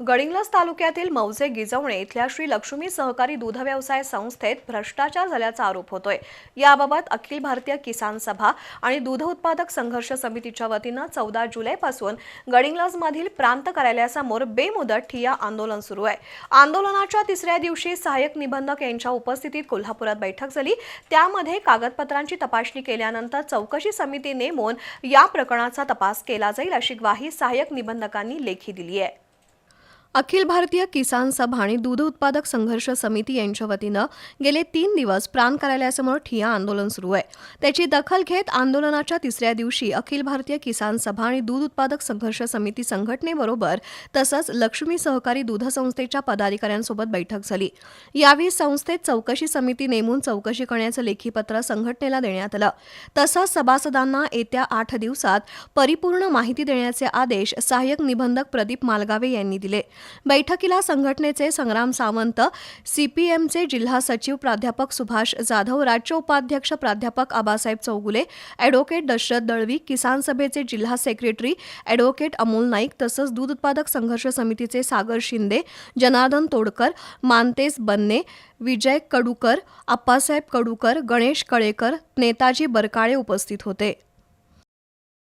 गडिंग्लज तालुक्यातील मौजे गिजवणे इथल्या श्री लक्ष्मी सहकारी दूध व्यवसाय संस्थेत भ्रष्टाचार झाल्याचा आरोप होतोय. याबाबत अखिल भारतीय किसान सभा आणि दूध उत्पादक संघर्ष समितीच्या वतीनं चौदा जुलैपासून गडिंग्लजमधील प्रांत कार्यालयासमोर बेमुदत ठिया आंदोलन सुरू आहे. आंदोलनाच्या तिसऱ्या दिवशी सहाय्यक निबंधक यांच्या उपस्थितीत कोल्हापुरात बैठक झाली. त्यामध्ये कागदपत्रांची तपासणी केल्यानंतर चौकशी समिती नेमून या प्रकरणाचा तपास केला जाईल अशी ग्वाही सहाय्यक निबंधकांनी लेखी दिली आहे. अखिल भारतीय किसान सभा आणि दूध उत्पादक संघर्ष समिती यांच्या वतीनं गेले तीन दिवस प्राण कार्यालयासमोर ठिया आंदोलन सुरू आहे. त्याची दखल घेत आंदोलनाच्या तिसऱ्या दिवशी अखिल भारतीय किसान सभा आणि दूध उत्पादक संघर्ष समिती संघटनेबरोबर तसंच लक्ष्मी सहकारी दूध संस्थेच्या पदाधिकाऱ्यांसोबत बैठक झाली. यावेळी संस्थेत चौकशी समिती नेमून चौकशी करण्याचं लेखीपत्र संघटनेला देण्यात आलं. तसंच सभासदांना येत्या आठ दिवसात परिपूर्ण माहिती देण्याचे आदेश सहाय्यक निबंधक प्रदीप मालगावे यांनी दिले. बैठकीला संघटनेचे संग्राम सावंत सीपीएमचे जिल्हा सचिव प्राध्यापक सुभाष जाधव राज्य उपाध्यक्ष प्राध्यापक आबासाहेब चौगुले ॲडव्होकेट दशरथ दळवी किसान सभेचे जिल्हा सेक्रेटरी ॲडव्होकेट अमोल नाईक तसंच दूध उत्पादक संघर्ष समितीचे सागर शिंदे जनार्दन तोडकर मानतेस बन्ने विजय कडूकर आप्पासाहेब कडूकर गणेश कळेकर नेताजी बरकाळे उपस्थित होते.